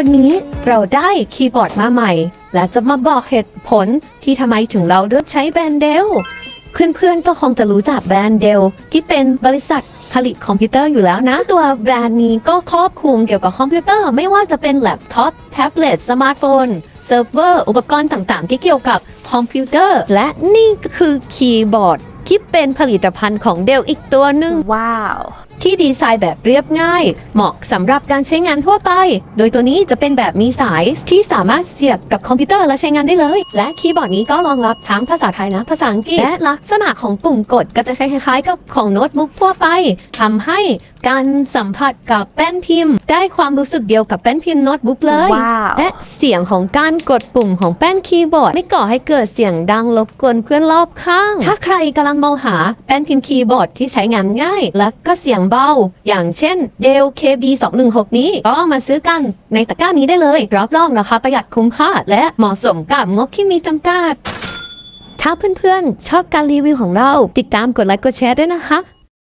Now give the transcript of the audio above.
วันนี้เราได้คีย์บอร์ดมาใหม่ และจะมาบอกเหตุผลที่ทำไมถึงเราเลือกใช้แบรนด์เดลเพื่อนๆก็คงจะรู้จักแบรนด์เดลที่เป็นบริษัทผลิตคอมพิวเตอร์อยู่แล้วนะ ตัวแบรนด์นี้ก็ครอบคลุมเกี่ยวกับคอมพิวเตอร์ ไม่ว่าจะเป็นแล็ปท็อปแท็บเล็ตสมาร์ทโฟนเซิร์ฟเวอร์อุปกรณ์ต่างๆ ที่เกี่ยวกับคอมพิวเตอร์ และนี่ก็คือคีย์บอร์ดที่เป็นผลิตภัณฑ์ของเดลอีกตัวหนึ่งว้าวที่ดีไซน์แบบเรียบง่าย เหมาะสำหรับการใช้งานทั่วไป โดยตัวนี้จะเป็นแบบมีสายที่สามารถเสียบกับคอมพิวเตอร์และใช้งานได้เลย และคีย์บอร์ดนี้ก็รองรับทั้งภาษาไทยและภาษาอังกฤษ และลักษณะของปุ่มกดก็จะคล้ายๆ กับของโน้ตบุ๊กทั่วไปทำให้การสัมผัสกับแป้นพิมพ์ ได้ความรู้สึกเดียวกับแป้นพิมพ์โน้ตบุ๊กเลยว้าวและเสียงของการกดปุ่มของแป้นคีย์บอร์ด ไม่ก่อให้เกิดเสียงดังรบกวนเพื่อนรอบข้าง ถ้าใครกำลังมองหาแป้นพิมพ์คีย์บอร์ดที่ใช้งานง่าย และก็เสียงเบา อย่างเช่นเดล KB 216 นี้ก็มาซื้อกันในตะกร้านี้ได้เลยรับรองราคาประหยัดคุ้มค่า และเหมาะสมกับงบที่มีจำกัด ถ้าเพื่อนๆ ชอบการรีวิวของเรา ติดตามกดไลค์กดแชร์ด้วยนะคะ